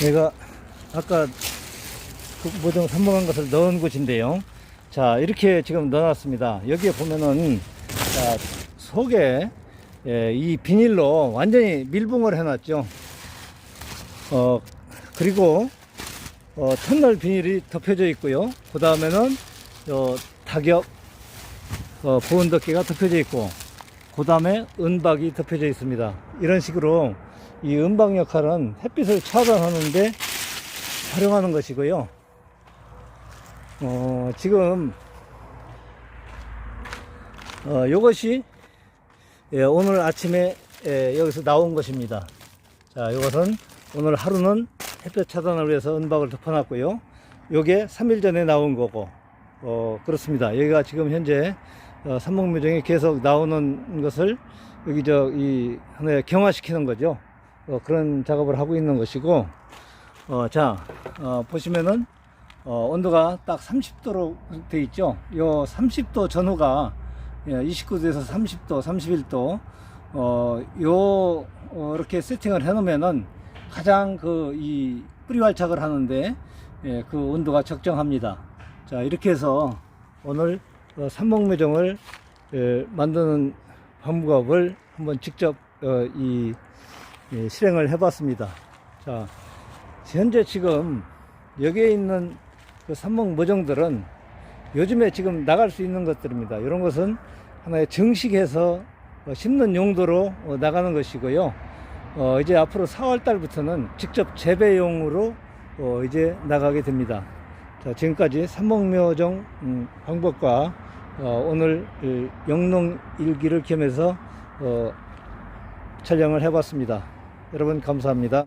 내가 아까 그 모종 선봉한 것을 넣은 곳인데요. 자, 이렇게 지금 넣어놨습니다. 여기에 보면은, 자, 속에, 예, 이 비닐로 완전히 밀봉을 해놨죠. 어, 그리고, 어, 터널 비닐이 덮여져 있고요. 그 다음에는, 어, 타격, 어, 보온덮개가 덮여져 있고, 그 다음에 은박이 덮여져 있습니다. 이런 식으로 이 은박 역할은 햇빛을 차단하는데 활용하는 것이고요. 어, 지금, 어, 요것이 예, 오늘 아침에 예, 여기서 나온 것입니다. 자, 이것은 오늘 하루는 햇볕 차단을 위해서 은박을 덮어놨고요. 요게 3일 전에 나온 거고, 어, 그렇습니다. 여기가 지금 현재 어, 삼목묘정에 계속 나오는 것을 여기 저 이 하나의 경화시키는 거죠. 어, 그런 작업을 하고 있는 것이고, 어, 자, 어, 보시면은 어, 온도가 딱 30도로 돼 있죠. 요 30도 전후가 예, 29도에서 30도, 31도, 어, 요, 어, 이렇게 세팅을 해 놓으면은 가장 그, 이, 뿌리 활착을 하는데, 예, 그 온도가 적정합니다. 자, 이렇게 해서 오늘 어, 삼목매정을 예, 만드는 방법을 한번 직접 어, 이, 예, 실행을 해 봤습니다. 자, 현재 지금 여기에 있는 그 삼목 모종들은 요즘에 지금 나갈 수 있는 것들입니다. 이런 것은 하나의 정식해서 어, 심는 용도로 어, 나가는 것이고요. 어, 이제 앞으로 4월 달부터는 직접 재배용으로 어, 이제 나가게 됩니다. 자, 지금까지 삼목묘종 음, 방법과 어, 오늘 이 영농 일기를 겸해서 어, 촬영을 해봤습니다. 여러분 감사합니다.